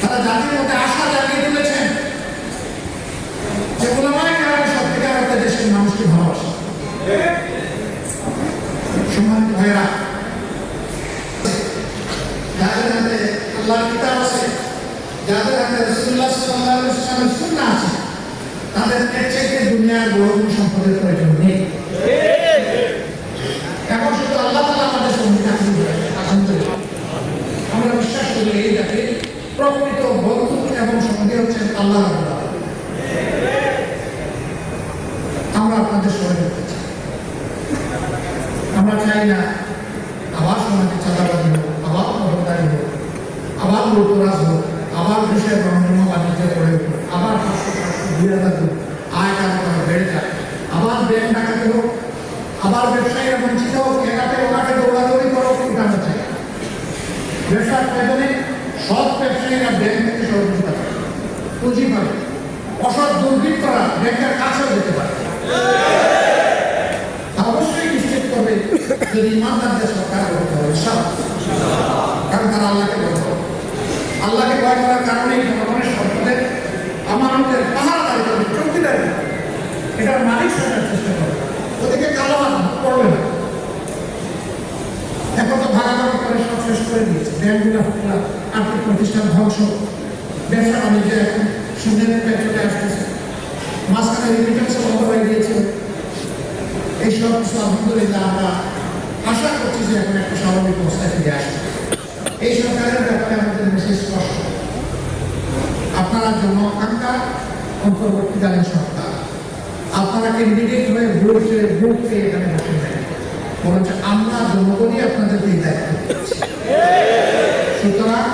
তারা জাতির মধ্যে আশা জাগিয়ে তুলেছেন যে ওলামায় কারণে সত্যিকার অর্থে দেশের মানুষকে ভালোবাসে। সম্মানিত ভাইরা যাদের হাতে আল্লাহর কিতাব আছে, যাদের হাতে রসুল্লাহ সাল্লাহ সাল্লামের সুন্না আছে, তাদের এর চাইতে দুনিয়ার কোনো সম্পদের প্রয়োজন নেই এখন শুধু আল্লাহ তালা আমাদের সঙ্গে থাকতে আলহামদুলিল্লাহ আমরা বিশ্বাস করি এই জাতির প্রকৃত বন্ধু এবং সঙ্গী হচ্ছেন আল্লাহ রাব্বুল আলামিন। আমরা আপনাদের করতে চাই আমরা চাই না আবার সমাজে চাঁদাবাজি হোক, আবার খবরদারি হোক, আবার লুটরাজ হোক, আবার দেশের বাণিজ্য করে আবার পাঁচশো পাঁচশো আয় কারণ বেড়ে যায় আবার ব্যাংক ডাকাতে হোক, আবার ব্যবসায়ীরা বঞ্চিত হোক, একাতে ওনাকে দৌড়াদৌড়ি করো, এটা চাই। ব্যবসার প্রয়োজনে সৎ ব্যবসায়ীরা ব্যাংক থেকে সহযোগিতা পুঁজি পাবে অসৎ দুর্বৃত্তরা ব্যাংকের কাছেও যেতে পারে অবশ্যই নিশ্চিত করবে যদি ইমানদারদের সরকার করতে হবে সব কারণ তারা আল্লাহকে ভয় করে। আল্লাহকে ভয় করার কারণেই জনগণের সম্পদের আমানতের পাহাড় দাঁড়িয়ে করবে চৌকিদারি এটার মালিক সাজার চেষ্টা করবে ওদিকে কালো পড়বে না। এখন তো ভাগাভাগি করে সব শেষ করে দিয়েছে। ব্যাংকগুলো আর্থিক প্রতিষ্ঠান ধ্বংস। ব্যবসা বাণিজ্য এখন সুদের চলে আসতেছে। মাঝখানে রিমিটেন্স বন্ধ হয়ে গিয়েছে আশা করছি একটা স্বাভাবিক অবস্থায় এই সরকারের ব্যাপারে আমাদের মেসেজ স্পষ্ট আপনারা জনআকাঙ্ক্ষা অন্তর্বর্তীকালীন সরকার। আপনারা ক্যান্ডিডেট হয়ে ভোট চেয়ে ভোট পেয়ে সুতরাং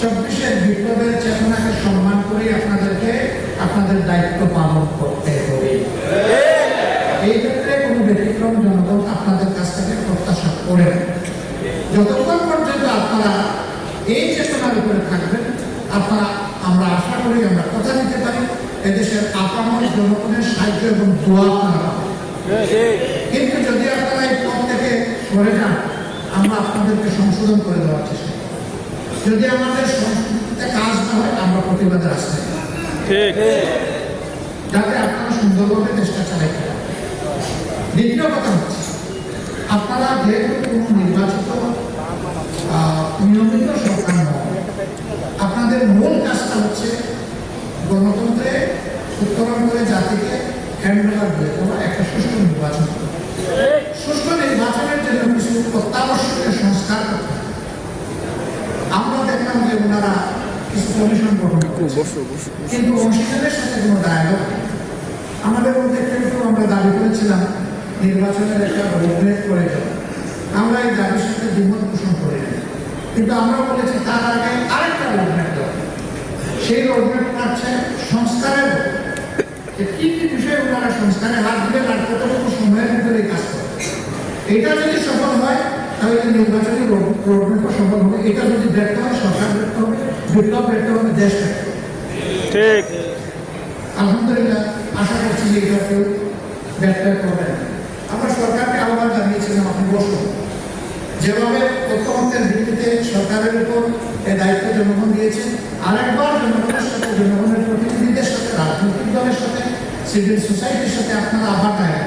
চব্বিশের বিপ্লবের চেতনাকে আপনাদের দায়িত্ব পালন করতে হবে এই ক্ষেত্রে কোনো ব্যতিক্রম জনগণ আপনাদের কাছ থেকে প্রত্যাশা করে। যতক্ষণ পর্যন্ত আপনারা এই চেতনার উপরে থাকবেন, আপনারা আমরা আশা করি আমরা কথা দিতে পারি, এদেশের আপামর জনগণের সাহায্য এবং দোয়া আপনারা কিন্তু যদি আপনারা এই পথ থেকে সরে যান, আমরা আপনাদেরকে সংশোধন করে দেওয়ার চেষ্টা। যদি আমাদের সংস্কৃতিতে কাজ না হয়, আমরা প্রতিবাদের যাব। ঠিক যাতে আপনারা সুন্দরভাবে চেষ্টা পারেন দ্বিতীয় কথা হচ্ছে, আপনারা যেহেতু কোনো নির্বাচিত নিয়মিত সরকার আপনাদের মূল কাজটা হচ্ছে গণতন্ত্রে উত্তরাঞ্চলে জাতিকে হ্যান্ডওভার দিয়ে দেওয়া একটা সুষ্ঠু নির্বাচন করা। সুষ্ঠু নির্বাচনের জন্য কিছু অত্যাবশ্যকীয় সংস্কার করতে। আমরা দেখলাম যে ওনারা কিন্তু অংশীদারের সাথে কোনো ডায়ালগ আমাদের মধ্যে কেউ আমরা দাবি করেছিলাম, নির্বাচনের একটা রোডম্যাপ করে যাওয়া আমরা এই দাবির সাথে দ্বিমত পোষণ করি কিন্তু আমরা বলেছি, তার আগে আরেকটা রোডম্যাপ দেওয়া সেই রোডম্যাপ পাচ্ছে সংস্কারের কি কি বিষয়ে ওনারা সংস্কারে হাত দিবেন আর কতটুকু সময়ের ভিতরে কাজ করবে এটা যদি সফল হয়, তাহলে নির্বাচনী রোডম্যাপও সফল হবে এটা যদি ব্যর্থ হয় সরকার ব্যর্থ হবে বিপ্লব ব্যর্থ হবে দেশ ব্যর্থ ঠিক। আলহামদুলিল্লাহ আশা করছি যে এটা কেউ ব্যর্থ করবেন আমরা সরকারকে আহ্বান জানিয়েছিলাম আপনি বসুন। যেভাবে ঐক্যমতের ভিত্তিতে সরকারের উপর এই দায়িত্ব জনগণ দিয়েছে আরেকবার জনগণের সাথে জনগণের প্রতিনিধিদের সাথে রাজনৈতিক দলের সাথে সিভিল সোসাইটির সাথে আপনারা আবার করুন।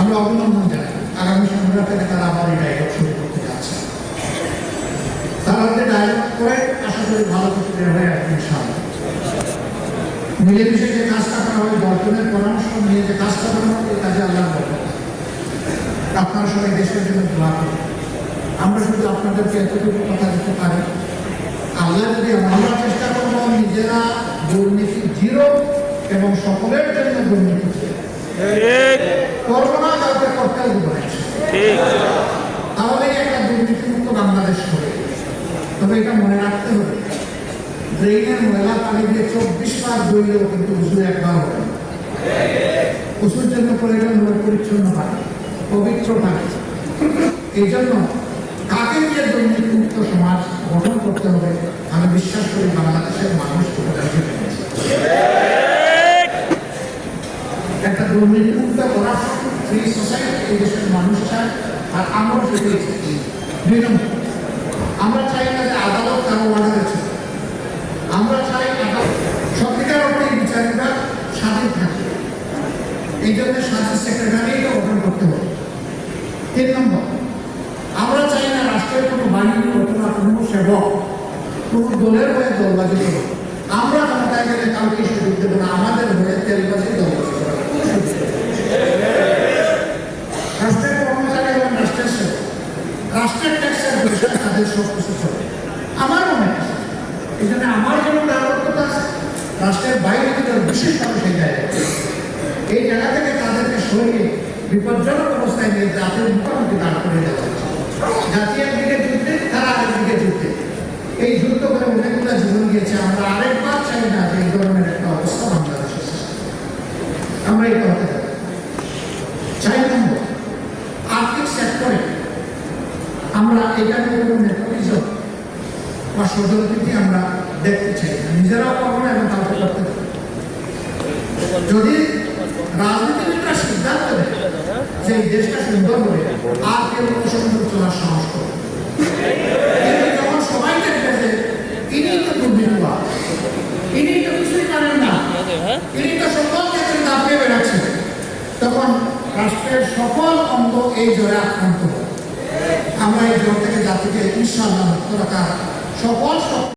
আমরা অভিনন্দন জানাই। আগামী থেকে তারা আবার এই করতে যাচ্ছে হচ্ছে ডায়ালগ করে আশা করি ভালো কিছু বের হয়ে আসবে মিলেমিশে যে কাজটা করা হয় দর্শনের পরামর্শ নিয়ে যে কাজটা করা হয় এই কাজে আল্লাহ। আপনারা সবাই দেশের জন্য দোয়া করুন। আমরা শুধু আপনাদেরকে এতটুকু কথা দিতে পারি আল্লাহ যদি আমরা চেষ্টা করব নিজেরা দুর্নীতি জিরো এবং সকলের জন্য দুর্নীতি zero। ঠিক। করব না কাউকে করতেও দিব না ঠিক তাহলেই একটা দুর্নীতিমুক্ত বাংলাদেশ হবে তবে এটা মনে রাখতে হবে। ড্রেনের ময়লা পানি দিয়ে চব্বিশ বার ধুইলেও কিন্তু উজু একবার হবে। উজুর জন্য প্রয়োজন হলো পরিচ্ছন্ন পানি পবিত্র এই জন্য কাকে দিয়ে দুর্নীতিমুক্ত সমাজ গঠন করতে হবে, আমি বিশ্বাস করি বাংলাদেশের মানুষ একটা দুর্নীতিমুক্ত করা ফ্রি সোসাইটি এই দেশের মানুষ চায়, আর আমরাও সেটাই চাই। দুই নম্বর আমরা চাই না যে আদালত কারও অর্ডার আছে আমরা চাই সত্যিকার অর্থে বিচার বিভাগ স্বাধীন থাকে। এই জন্য স্বাস্থ্য সেক্রেটারি গঠন করতে হবে। তিন নম্বর, আমরা চাই না রাষ্ট্রের কোনো বাহিনী অথবা কোনো সেবক, কোনো দলের হয়ে দলবাজি করবে তাদের সব কিছু চলে। আমার মনে হয়, এই জন্য আমার দায়বদ্ধতা আছে, রাষ্ট্রের বাইরে থেকে বিশেষভাবে সেই জায়গায় এই জায়গা থেকে তাদেরকে সরিয়ে বিপজ্জনক অবস্থায় নিয়ে জাতির মুখোমুখি দাঁড় করে দেওয়া জাতি একদিকে যুদ্ধে, তারা আরেকদিকে যুদ্ধে। এই যুদ্ধ করে অনেকগুলো জীবন গিয়েছে। আমরা আরেকবার চাই না যে এই ধরনের একটা অবস্থা বাংলাদেশে সৃষ্টি হয়। আমরা এটা হতে দেব না। চার নম্বর আর্থিক সেক্টরে আমরা এখানে কোনো বা সজলপ্রীতি আমরা দেখতে চাই নিজেরাও পাবো না এবং কাউকে করতে যদি রাজনীতিবিদরা সিদ্ধান্ত নেয় যে এই দেশটা সুন্দর হবে, আর কেউ অসুন্দর চলার সাহস ইনি তো তো না তো সকল তখন রাষ্ট্রের সকল অঙ্গ এই জ্বরে আক্রান্ত হবে। আমরা এই জ্বর থেকে জাতিকে ইনশাল্লাহ রাখার সকল